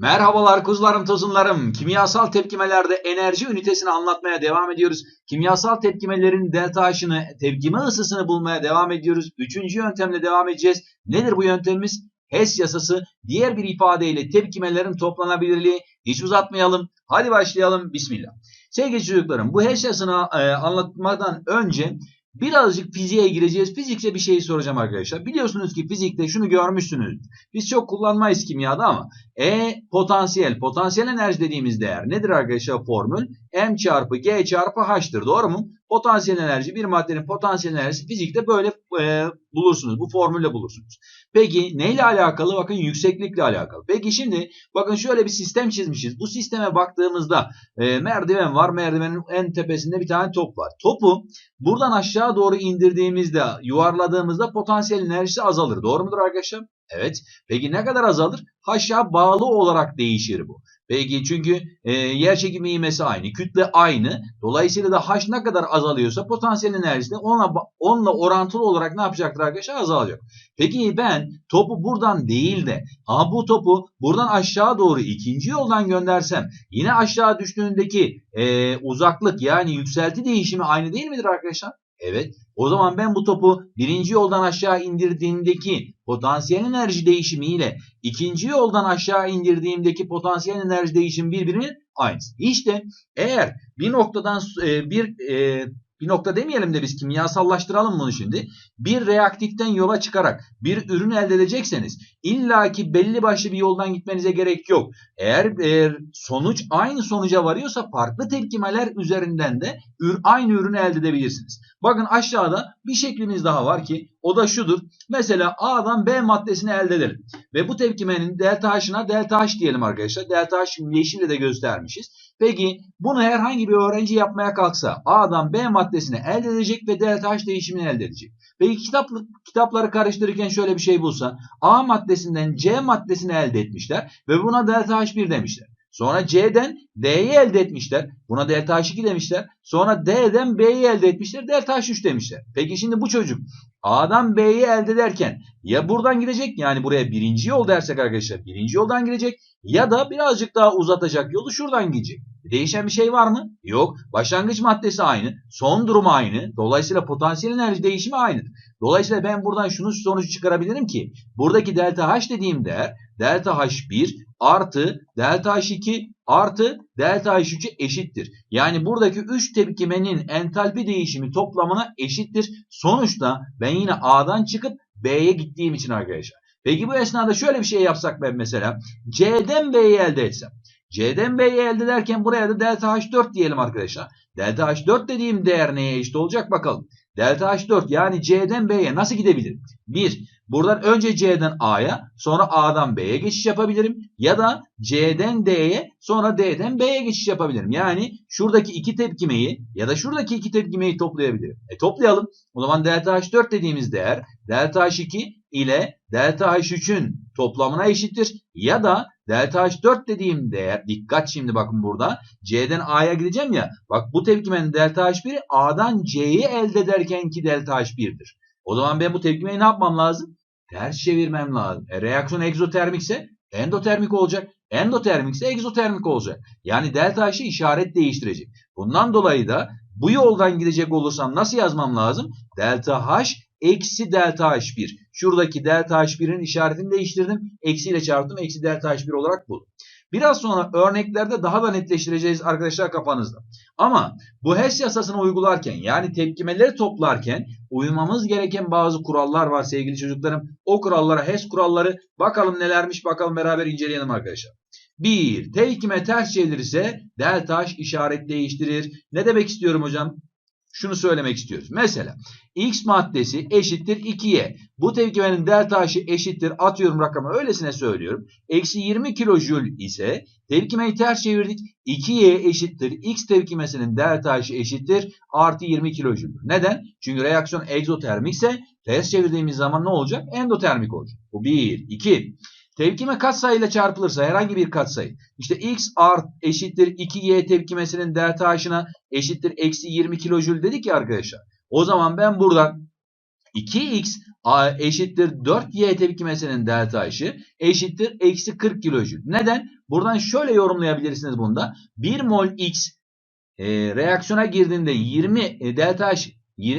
Merhabalar kuzularım tozunlarım. Kimyasal tepkimelerde enerji ünitesini anlatmaya devam ediyoruz. Kimyasal tepkimelerin delta H'ını, tepkime ısısını bulmaya devam ediyoruz. Üçüncü yöntemle devam edeceğiz. Nedir bu yöntemimiz? Hess yasası. Diğer bir ifadeyle tepkimelerin toplanabilirliği. Hiç uzatmayalım. Hadi başlayalım. Bismillah. Sevgili çocuklarım bu Hess yasasını e, anlatmadan önce birazcık fiziğe gireceğiz. Fizikse bir şey soracağım arkadaşlar. Biliyorsunuz ki fizikte şunu görmüşsünüz. Biz çok kullanmayız kimyada ama E potansiyel, potansiyel enerji dediğimiz değer nedir arkadaşlar formül? M çarpı G çarpı H'tır. Doğru mu? Potansiyel enerji bir maddenin potansiyel enerjisi fizikte böyle e, bulursunuz. Bu formülle bulursunuz. Peki neyle alakalı? Bakın yükseklikle alakalı. Peki şimdi bakın şöyle bir sistem çizmişiz. Bu sisteme baktığımızda e, merdiven var. Merdivenin en tepesinde bir tane top var. Topu buradan aşağı doğru indirdiğimizde, yuvarladığımızda potansiyel enerjisi azalır. Doğru mudur arkadaşlar? Evet. Peki ne kadar azalır? Haşa bağlı olarak değişir bu. Peki çünkü e, yer çekimi ivmesi aynı, kütle aynı. Dolayısıyla da H ne kadar azalıyorsa potansiyel enerjisi de onunla, onunla orantılı olarak ne yapacaktır arkadaşlar? Azalacak. Peki ben topu buradan değil de ama bu topu buradan aşağı doğru ikinci yoldan göndersem yine aşağı düştüğündeki e, uzaklık yani yükselti değişimi aynı değil midir arkadaşlar? Evet. O zaman ben bu topu birinci yoldan aşağı indirdiğimdeki potansiyel enerji değişimiyle ikinci yoldan aşağı indirdiğimdeki potansiyel enerji değişimi birbirinin aynısı. İşte eğer bir noktadan e, bir e, bir nokta demeyelim de biz kimyasallaştıralım bunu şimdi. Bir reaktiften yola çıkarak bir ürün elde edecekseniz illaki belli başlı bir yoldan gitmenize gerek yok. Eğer, eğer sonuç aynı sonuca varıyorsa farklı tepkimeler üzerinden de ür, aynı ürünü elde edebilirsiniz. Bakın aşağıda bir şeklimiz daha var ki o da şudur. Mesela A'dan B maddesini elde edelim. Ve bu tepkimenin delta H'ına delta H diyelim arkadaşlar. Delta H yeşille de göstermişiz. Peki bunu herhangi bir öğrenci yapmaya kalksa A'dan B maddesini elde edecek ve delta H değişimini elde edecek. Peki kitap, kitapları karıştırırken şöyle bir şey bulsa A maddesinden C maddesini elde etmişler ve buna delta H1 demişler. Sonra C'den D'yi elde etmişler. Buna delta H2 demişler. Sonra D'den B'yi elde etmişler. Delta H3 demişler. Peki şimdi bu çocuk A'dan B'yi elde ederken ya buradan gidecek yani buraya birinci yol dersek arkadaşlar birinci yoldan gidecek ya da birazcık daha uzatacak yolu şuradan gidecek. Değişen bir şey var mı? Yok. Başlangıç maddesi aynı. Son durum aynı. Dolayısıyla potansiyel enerji değişimi aynıdır. Dolayısıyla ben buradan şunu sonucu çıkarabilirim ki buradaki delta H dediğim değer delta H1 artı delta H2 artı delta H3'e eşittir. Yani buradaki 3 tepkimenin entalpi değişimi toplamına eşittir. Sonuçta ben yine A'dan çıkıp B'ye gittiğim için arkadaşlar. Peki bu esnada şöyle bir şey yapsak ben mesela C'den B'yi elde etsem. C'den B'yi elde ederken buraya da delta H4 diyelim arkadaşlar. Delta H4 dediğim değer neye eşit olacak bakalım. Delta H4 yani C'den B'ye nasıl gidebilirim? 1. Buradan önce C'den A'ya sonra A'dan B'ye geçiş yapabilirim. Ya da C'den D'ye sonra D'den B'ye geçiş yapabilirim. Yani şuradaki iki tepkimeyi ya da şuradaki iki tepkimeyi toplayabilirim. E toplayalım. O zaman delta H4 dediğimiz değer delta H2 ile delta H3'ün toplamına eşittir. Ya da delta H4 dediğim değer dikkat şimdi bakın burada C'den A'ya gideceğim ya bak bu tepkimenin delta H1'i A'dan C'yi elde ederken ki delta H1'dir. O zaman ben bu tepkimeyi ne yapmam lazım? Ters çevirmem lazım. E, reaksiyon egzotermikse endotermik olacak. Endotermikse egzotermik olacak. Yani delta H'ı işaret değiştirecek. Bundan dolayı da bu yoldan gidecek olursam nasıl yazmam lazım? Delta H eksi delta H1. Şuradaki delta H1'in işaretini değiştirdim. Eksiyle çarptım. Eksi delta H1 olarak buldum. Biraz sonra örneklerde daha da netleştireceğiz arkadaşlar kafanızda. Ama bu Hess yasasını uygularken yani tepkimeleri toplarken uymamız gereken bazı kurallar var sevgili çocuklarım. O kurallara Hess kuralları bakalım nelermiş bakalım beraber inceleyelim arkadaşlar. 1. Tepkime ters çevirirse delta H işaret değiştirir. Ne demek istiyorum hocam? Şunu söylemek istiyoruz. Mesela X maddesi eşittir 2Y. Bu tepkimenin delta H'ı eşittir atıyorum rakamı öylesine söylüyorum. Eksi 20 kilojül ise tepkimeyi ters çevirdik. 2Y eşittir X tepkimesinin delta H'ı eşittir artı 20 kilojül. Neden? Çünkü reaksiyon egzotermikse ters çevirdiğimiz zaman ne olacak? Endotermik olacak. Bu 1. 2. Tepkime katsayıyla çarpılırsa herhangi bir katsayı. İşte x art eşittir 2y tepkimesinin delta h'ına eşittir eksi 20 kilojül dedik ya arkadaşlar. O zaman ben buradan 2x a- eşittir 4y tepkimesinin delta H'ı eşittir eksi 40 kilojül. Neden? Buradan şöyle yorumlayabilirsiniz bunda. 1 mol x e, reaksiyona girdiğinde 20 e, delta H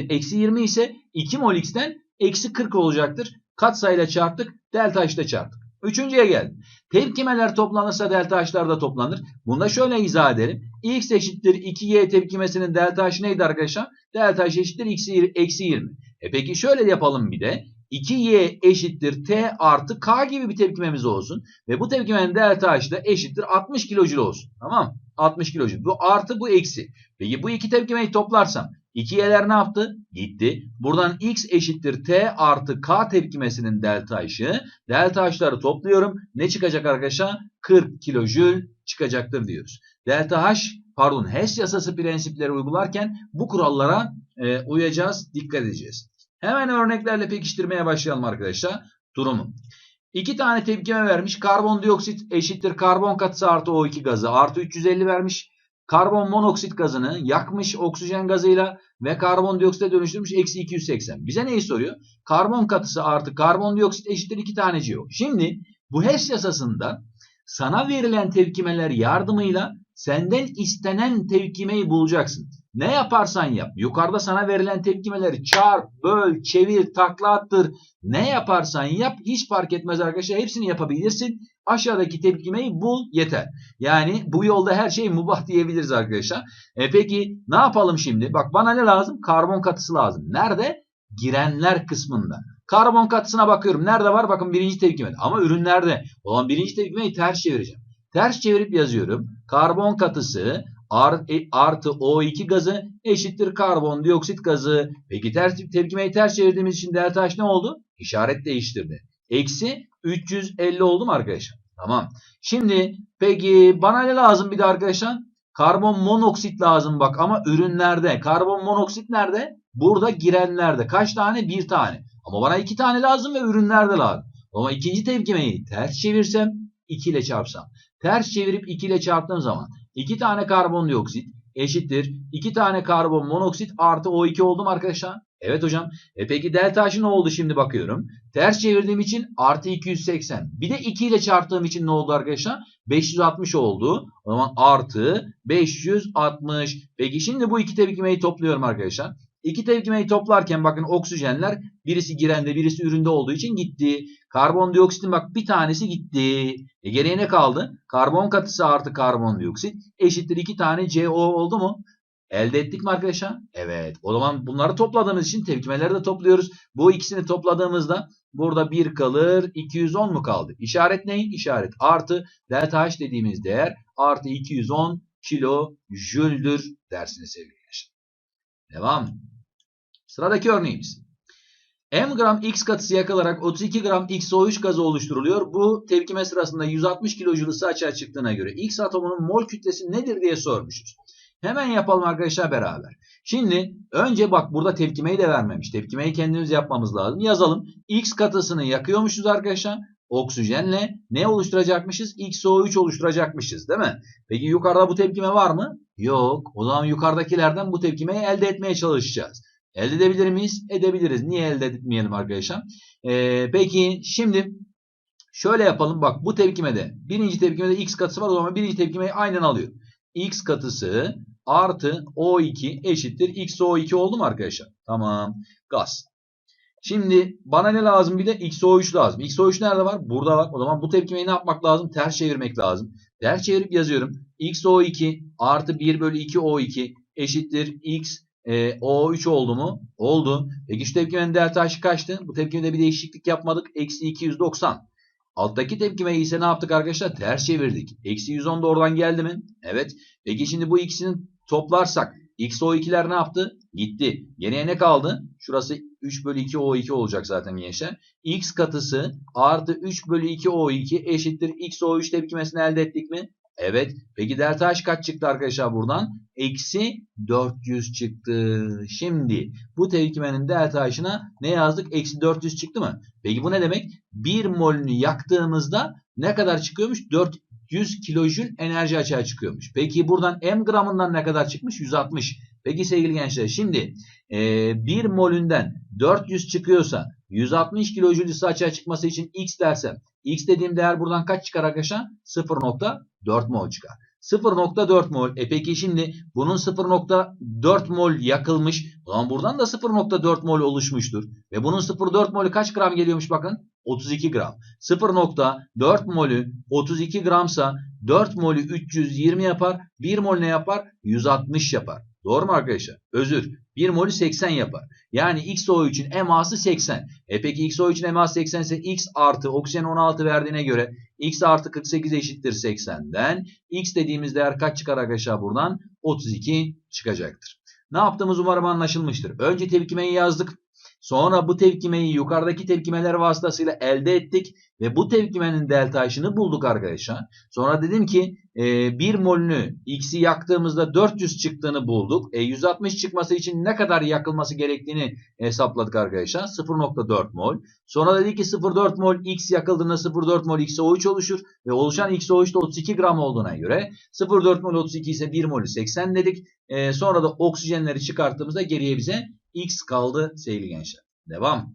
eksi 20 ise 2 mol x'ten eksi 40 olacaktır. Katsayıyla çarptık. Delta H'de çarptık. Üçüncüye geldim. Tepkimeler toplanırsa delta H'lar da toplanır. Bunu da şöyle izah edelim. x eşittir 2y tepkimesinin delta H neydi arkadaşlar? Delta H eşittir eksi eksi 20. E peki şöyle yapalım bir de. 2y eşittir t artı k gibi bir tepkimemiz olsun. Ve bu tepkimenin delta H de eşittir 60 kilojül olsun. Tamam mı? 60 kilojül. Bu artı bu eksi. Peki bu iki tepkimeyi toplarsam 2y'ler ne yaptı? Gitti. Buradan x eşittir t artı k tepkimesinin delta H'ı. Delta H'ları topluyorum. Ne çıkacak arkadaşlar? 40 kilojül çıkacaktır diyoruz. Delta H pardon Hess yasası prensipleri uygularken bu kurallara e, uyacağız. Dikkat edeceğiz. Hemen örneklerle pekiştirmeye başlayalım arkadaşlar. Durumu. İki tane tepkime vermiş. Karbondioksit eşittir karbon katısı artı O2 gazı artı 350 vermiş. Karbon monoksit gazını yakmış oksijen gazıyla ve karbondioksite dönüştürmüş eksi 280. Bize neyi soruyor? Karbon katısı artı karbondioksit eşittir iki tane CO. Şimdi bu Hess yasasında sana verilen tepkimeler yardımıyla senden istenen tepkimeyi bulacaksın. Ne yaparsan yap. Yukarıda sana verilen tepkimeleri çarp, böl, çevir, takla attır. Ne yaparsan yap hiç fark etmez arkadaşlar. Hepsini yapabilirsin. Aşağıdaki tepkimeyi bul yeter. Yani bu yolda her şey mubah diyebiliriz arkadaşlar. E peki ne yapalım şimdi? Bak bana ne lazım? Karbon katısı lazım. Nerede? Girenler kısmında. Karbon katısına bakıyorum. Nerede var? Bakın birinci tepkime. Ama ürünlerde. Olan birinci tepkimeyi ters çevireceğim. Ters çevirip yazıyorum. Karbon katısı e, artı O2 gazı eşittir karbondioksit gazı. Peki ters, tepkimeyi ters çevirdiğimiz için delta H ne oldu? İşaret değiştirdi. Eksi 350 oldu mu arkadaşlar? Tamam. Şimdi peki bana ne lazım bir de arkadaşlar? Karbon monoksit lazım bak ama ürünlerde. Karbon monoksit nerede? Burada girenlerde. Kaç tane? Bir tane. Ama bana iki tane lazım ve ürünlerde lazım. Ama ikinci tepkimeyi ters çevirsem 2 ile çarpsam. Ters çevirip 2 ile çarptığım zaman 2 tane karbondioksit eşittir 2 tane karbon monoksit artı O2 oldu mu arkadaşlar? Evet hocam. E peki delta H ne oldu şimdi bakıyorum. Ters çevirdiğim için artı 280. Bir de 2 ile çarptığım için ne oldu arkadaşlar? 560 oldu. O zaman artı 560. Peki şimdi bu iki tepkimeyi topluyorum arkadaşlar. İki tepkimeyi toplarken bakın oksijenler birisi girende birisi üründe olduğu için gitti. Karbondioksitin bak bir tanesi gitti. E geriye ne kaldı? Karbon katısı artı karbondioksit eşittir iki tane CO oldu mu? Elde ettik mi arkadaşlar? Evet. O zaman bunları topladığımız için tepkimeleri de topluyoruz. Bu ikisini topladığımızda burada 1 kalır. 210 mu kaldı? İşaret ne? İşaret artı delta H dediğimiz değer artı 210 kilo jüldür dersiniz sevgili gençler. Devam. Sıradaki örneğimiz. M gram X katısı yakılarak 32 gram XO3 gazı oluşturuluyor. Bu tepkime sırasında 160 kilojül açığa çıktığına göre X atomunun mol kütlesi nedir diye sormuşuz. Hemen yapalım arkadaşlar beraber. Şimdi önce bak burada tepkimeyi de vermemiş. Tepkimeyi kendimiz yapmamız lazım. Yazalım. X katısını yakıyormuşuz arkadaşlar. Oksijenle ne oluşturacakmışız? XO3 oluşturacakmışız değil mi? Peki yukarıda bu tepkime var mı? Yok. O zaman yukarıdakilerden bu tepkimeyi elde etmeye çalışacağız. Elde edebilir miyiz? Edebiliriz. Niye elde etmeyelim arkadaşlar? Ee, peki şimdi şöyle yapalım. Bak bu tepkimede birinci tepkimede x katısı var. O zaman birinci tepkimeyi aynen alıyor. x katısı artı O2 eşittir XO2 oldu mu arkadaşlar? Tamam. Gaz. Şimdi bana ne lazım bir de XO3 lazım. XO3 nerede var? Burada var. O zaman bu tepkimeyi ne yapmak lazım? Ters çevirmek lazım. Ters çevirip yazıyorum. XO2 artı 1 bölü 2 O2 eşittir X e, O3 oldu mu? Oldu. Peki şu tepkimenin delta H'ı kaçtı? Bu tepkimede bir değişiklik yapmadık. Eksi 290. Alttaki tepkimeyi ise ne yaptık arkadaşlar? Ters çevirdik. Eksi 110 da oradan geldi mi? Evet. Peki şimdi bu ikisini toplarsak XO2'ler ne yaptı? Gitti. Geriye ne kaldı? Şurası 3 bölü 2 O2 olacak zaten gençler. X katısı artı 3 bölü 2 O2 eşittir XO3 tepkimesini elde ettik mi? Evet. Peki delta H kaç çıktı arkadaşlar buradan? Eksi 400 çıktı. Şimdi bu tepkimenin delta H'ına ne yazdık? Eksi 400 çıktı mı? Peki bu ne demek? 1 molünü yaktığımızda ne kadar çıkıyormuş? 400 kilojül enerji açığa çıkıyormuş. Peki buradan M gramından ne kadar çıkmış? 160. Peki sevgili gençler şimdi e, 1 molünden 400 çıkıyorsa 160 kilojül açığa çıkması için x dersem x dediğim değer buradan kaç çıkar arkadaşlar? 0.4 mol çıkar. 0.4 mol. E peki şimdi bunun 0.4 mol yakılmış. O zaman buradan da 0.4 mol oluşmuştur. Ve bunun 0.4 molü kaç gram geliyormuş bakın? 32 gram. 0.4 molü 32 gramsa 4 molü 320 yapar. 1 mol ne yapar? 160 yapar. Doğru mu arkadaşlar? Özür. 1 molü 80 yapar. Yani XO için eması 80. E peki XO için eması 80 ise X artı oksijen 16 verdiğine göre X artı 48 eşittir 80'den. X dediğimiz değer kaç çıkar arkadaşlar buradan? 32 çıkacaktır. Ne yaptığımız umarım anlaşılmıştır. Önce tepkimeyi yazdık. Sonra bu tepkimeyi yukarıdaki tepkimeler vasıtasıyla elde ettik. Ve bu tepkimenin delta H'ını bulduk arkadaşlar. Sonra dedim ki e, 1 molünü X'i yaktığımızda 400 çıktığını bulduk. E, 160 çıkması için ne kadar yakılması gerektiğini hesapladık arkadaşlar. 0.4 mol. Sonra dedik ki 0.4 mol X yakıldığında 0.4 mol XO3 oluşur. Ve oluşan XO3 de 32 gram olduğuna göre 0.4 mol 32 ise 1 molü 80 dedik. E, sonra da oksijenleri çıkarttığımızda geriye bize X kaldı sevgili gençler. Devam.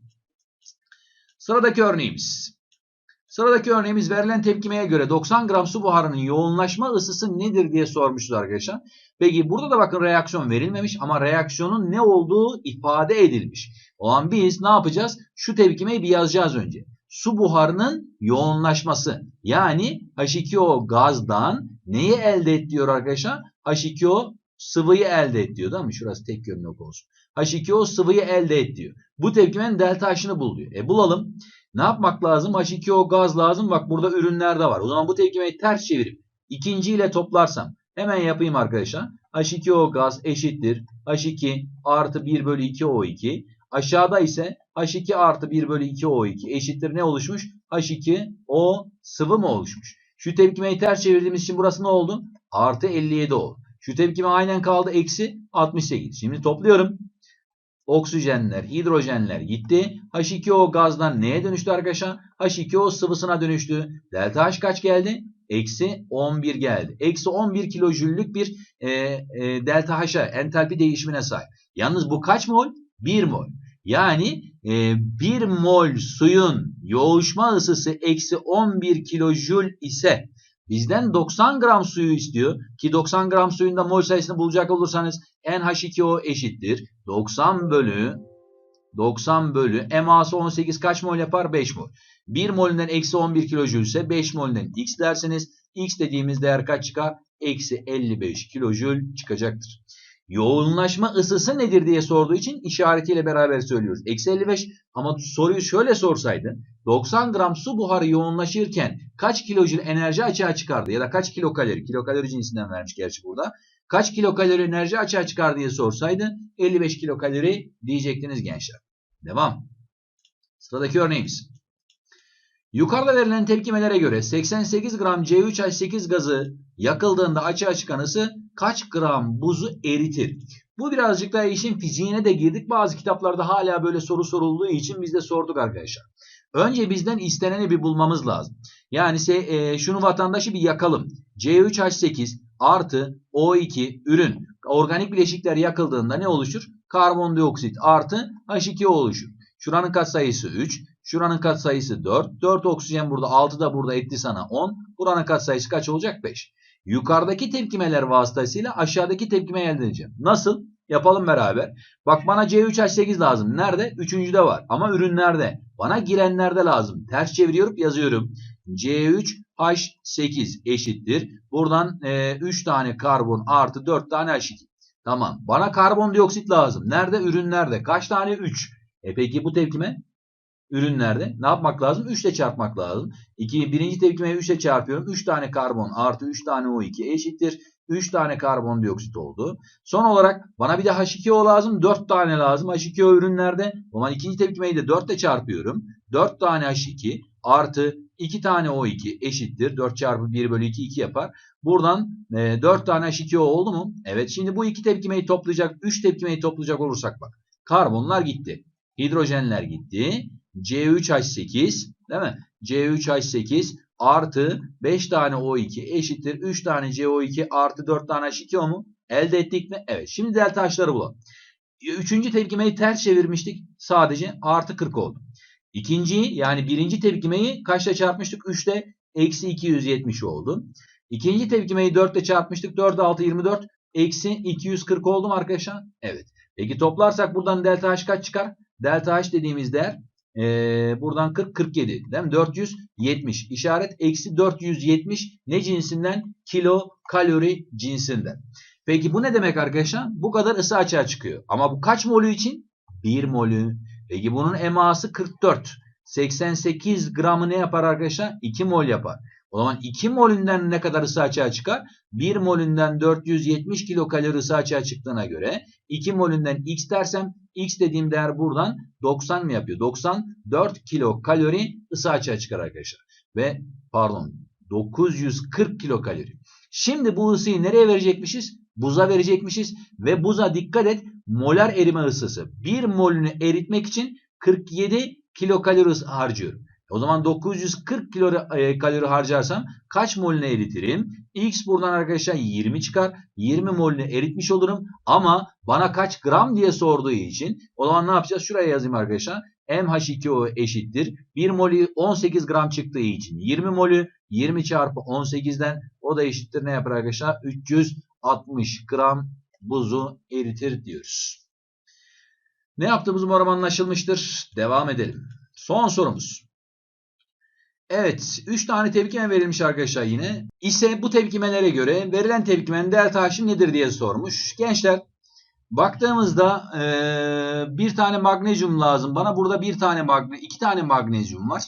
Sıradaki örneğimiz. Sıradaki örneğimiz verilen tepkimeye göre 90 gram su buharının yoğunlaşma ısısı nedir diye sormuşuz arkadaşlar. Peki burada da bakın reaksiyon verilmemiş ama reaksiyonun ne olduğu ifade edilmiş. O an biz ne yapacağız? Şu tepkimeyi bir yazacağız önce. Su buharının yoğunlaşması yani H2O gazdan neyi elde et diyor arkadaşlar? H2O sıvıyı elde et diyor değil mi? Şurası tek yönlü olsun. H2O sıvıyı elde et diyor. Bu tepkimenin delta H'ını bul diyor. E bulalım. Ne yapmak lazım? H2O gaz lazım. Bak burada ürünler de var. O zaman bu tepkimeyi ters çevirip ikinciyle toplarsam hemen yapayım arkadaşlar. H2O gaz eşittir. H2 artı 1 bölü 2 O2. Aşağıda ise H2 artı 1 bölü 2 O2 eşittir ne oluşmuş? H2O sıvı mı oluşmuş? Şu tepkimeyi ters çevirdiğimiz için burası ne oldu? Artı 57 oldu. Şu tepkime aynen kaldı. Eksi 68. Şimdi topluyorum. Oksijenler, hidrojenler gitti. H2O gazdan neye dönüştü arkadaşlar? H2O sıvısına dönüştü. Delta H kaç geldi? Eksi 11 geldi. Eksi 11 kilojüllük bir e, e, delta H'a entalpi değişimine sahip. Yalnız bu kaç mol? 1 mol. Yani e, 1 mol suyun yoğuşma ısısı eksi 11 kilojül ise bizden 90 gram suyu istiyor. Ki 90 gram suyun da mol sayısını bulacak olursanız NH2O eşittir. 90 bölü 90 bölü eması 18 kaç mol yapar? 5 mol. 1 molünden eksi 11 kilojül ise 5 molünden x derseniz x dediğimiz değer kaç çıkar? Eksi 55 kilojül çıkacaktır. Yoğunlaşma ısısı nedir diye sorduğu için işaretiyle beraber söylüyoruz. Eksi 55 ama soruyu şöyle sorsaydı 90 gram su buharı yoğunlaşırken kaç kilojül enerji açığa çıkardı ya da kaç kilokalori kilokalori cinsinden vermiş gerçi burada kaç kilokalori enerji açığa çıkar diye sorsaydı 55 kilokalori diyecektiniz gençler. Devam. Sıradaki örneğimiz. Yukarıda verilen tepkimelere göre 88 gram C3H8 gazı yakıldığında açığa çıkan ısı kaç gram buzu eritir? Bu birazcık daha işin fiziğine de girdik. Bazı kitaplarda hala böyle soru sorulduğu için biz de sorduk arkadaşlar. Önce bizden isteneni bir bulmamız lazım. Yani e, şunu vatandaşı bir yakalım. C3H8 artı O2 ürün organik bileşikler yakıldığında ne oluşur? Karbondioksit artı H2O oluşur. Şuranın katsayısı 3. Şuranın katsayısı 4. 4 oksijen burada 6 da burada etti sana 10. Buranın katsayısı kaç olacak? 5. Yukarıdaki tepkimeler vasıtasıyla aşağıdaki tepkime elde edeceğim. Nasıl? Yapalım beraber. Bak bana C3H8 lazım. Nerede? Üçüncüde var. Ama ürünlerde. Bana girenlerde lazım. Ters çeviriyorum yazıyorum. C3H8 eşittir. Buradan e, 3 tane karbon artı 4 tane H2. Tamam. Bana karbondioksit lazım. Nerede? Ürünlerde. Kaç tane? 3. E peki bu tepkime? Ürünlerde ne yapmak lazım? 3 ile çarpmak lazım. 2, birinci tepkimeyi 3 ile çarpıyorum. 3 tane karbon artı 3 tane O2 eşittir. 3 tane karbondioksit oldu. Son olarak bana bir de H2O lazım. 4 tane lazım. H2O ürünlerde. O zaman ikinci tepkimeyi de 4 ile çarpıyorum. 4 tane H2 artı 2 tane O2 eşittir. 4 çarpı 1 bölü 2 2 yapar. Buradan e, 4 tane H2O oldu mu? Evet şimdi bu iki tepkimeyi toplayacak 3 tepkimeyi toplayacak olursak bak. Karbonlar gitti. Hidrojenler gitti. C3H8 değil mi? C3H8 artı 5 tane O2 eşittir 3 tane CO2 artı 4 tane H2O mu? elde ettik mi? Evet. Şimdi delta H'ları bulalım. Üçüncü tepkimeyi ters çevirmiştik. Sadece artı 40 oldu. İkinciyi yani birinci tepkimeyi kaçla çarpmıştık? 3'te eksi 270 oldu. İkinci tepkimeyi 4 ile çarpmıştık. 4 6 24 eksi 240 oldu mu arkadaşlar? Evet. Peki toplarsak buradan delta H kaç çıkar? Delta H dediğimiz değer ee, buradan 40 47 değil mi? 470 işaret eksi 470 ne cinsinden? Kilo kalori cinsinden. Peki bu ne demek arkadaşlar? Bu kadar ısı açığa çıkıyor. Ama bu kaç molü için? 1 molü. Peki bunun eması 44. 88 gramı ne yapar arkadaşlar? 2 mol yapar. O zaman 2 molünden ne kadar ısı açığa çıkar? 1 molünden 470 kilokalori ısı açığa çıktığına göre 2 molünden x dersem x dediğim değer buradan 90 mı yapıyor? 94 kilokalori ısı açığa çıkar arkadaşlar. Ve pardon 940 kilokalori. Şimdi bu ısıyı nereye verecekmişiz? Buza verecekmişiz. Ve buza dikkat et molar erime ısısı. 1 molünü eritmek için 47 kilokalori harcıyorum. O zaman 940 kalori, e, kalori harcarsam kaç molünü eritirim? X buradan arkadaşlar 20 çıkar. 20 molünü eritmiş olurum. Ama bana kaç gram diye sorduğu için o zaman ne yapacağız? Şuraya yazayım arkadaşlar. MH2O eşittir. 1 molü 18 gram çıktığı için 20 molü 20 çarpı 18'den o da eşittir ne yapar arkadaşlar? 360 gram buzu eritir diyoruz. Ne yaptığımız umarım anlaşılmıştır. Devam edelim. Son sorumuz. Evet 3 tane tepkime verilmiş arkadaşlar yine. İse bu tepkimelere göre verilen tepkimenin delta H'ı nedir diye sormuş. Gençler baktığımızda ee, bir tane magnezyum lazım. Bana burada bir tane magne iki tane magnezyum var.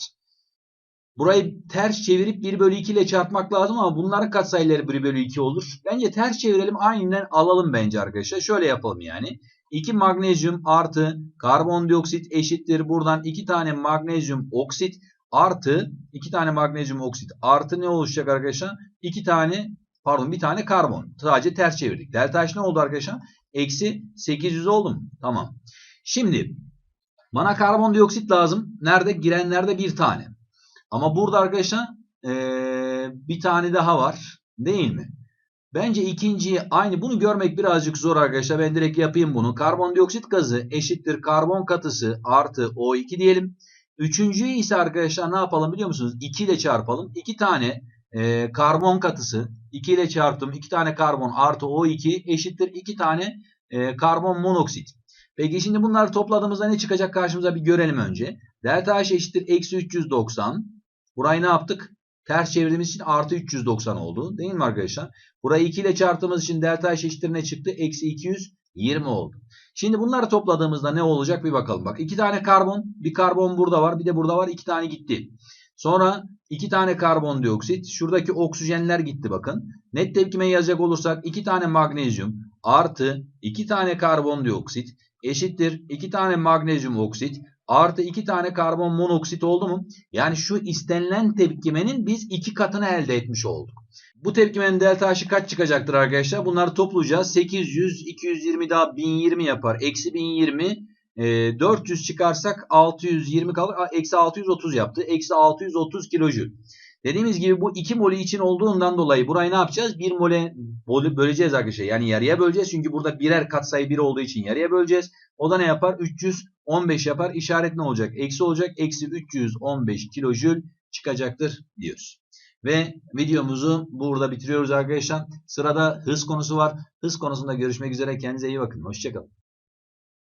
Burayı ters çevirip 1 bölü 2 ile çarpmak lazım ama bunların katsayıları 1 bölü 2 olur. Bence ters çevirelim aynen alalım bence arkadaşlar. Şöyle yapalım yani. 2 magnezyum artı karbondioksit eşittir. Buradan 2 tane magnezyum oksit artı 2 tane magnezyum oksit artı ne oluşacak arkadaşlar? 2 tane pardon bir tane karbon. Sadece ters çevirdik. Delta H ne oldu arkadaşlar? Eksi 800 oldu mu? Tamam. Şimdi bana karbondioksit lazım. Nerede? Girenlerde bir tane. Ama burada arkadaşlar ee, bir tane daha var. Değil mi? Bence ikinciyi aynı bunu görmek birazcık zor arkadaşlar. Ben direkt yapayım bunu. Karbondioksit gazı eşittir karbon katısı artı O2 diyelim. Üçüncüyü ise arkadaşlar ne yapalım biliyor musunuz? 2 ile çarpalım. 2 tane e, karbon katısı 2 ile çarptım. 2 tane karbon artı O2 eşittir 2 tane e, karbon monoksit. Peki şimdi bunları topladığımızda ne çıkacak karşımıza bir görelim önce. Delta H eşittir eksi 390. Burayı ne yaptık? Ters çevirdiğimiz için artı 390 oldu. Değil mi arkadaşlar? Burayı 2 ile çarptığımız için delta H eşittir ne çıktı? Eksi 220 oldu. Şimdi bunları topladığımızda ne olacak bir bakalım. Bak iki tane karbon. Bir karbon burada var. Bir de burada var. iki tane gitti. Sonra iki tane karbondioksit. Şuradaki oksijenler gitti bakın. Net tepkime yazacak olursak iki tane magnezyum artı iki tane karbondioksit eşittir iki tane magnezyum oksit artı 2 tane karbon monoksit oldu mu? Yani şu istenilen tepkimenin biz iki katını elde etmiş olduk. Bu tepkimenin delta H'ı kaç çıkacaktır arkadaşlar? Bunları toplayacağız. 800, 220 daha 1020 yapar. Eksi 1020, e, 400 çıkarsak 620 kalır. Eksi 630 yaptı. Eksi 630 kilojül. Dediğimiz gibi bu 2 molü için olduğundan dolayı burayı ne yapacağız? 1 mole böleceğiz arkadaşlar. Yani yarıya böleceğiz. Çünkü burada birer katsayı 1 olduğu için yarıya böleceğiz. O da ne yapar? 315 yapar. İşaret ne olacak? Eksi olacak. Eksi 315 kilojül çıkacaktır diyoruz. Ve videomuzu burada bitiriyoruz arkadaşlar. Sırada hız konusu var. Hız konusunda görüşmek üzere. Kendinize iyi bakın. Hoşçakalın.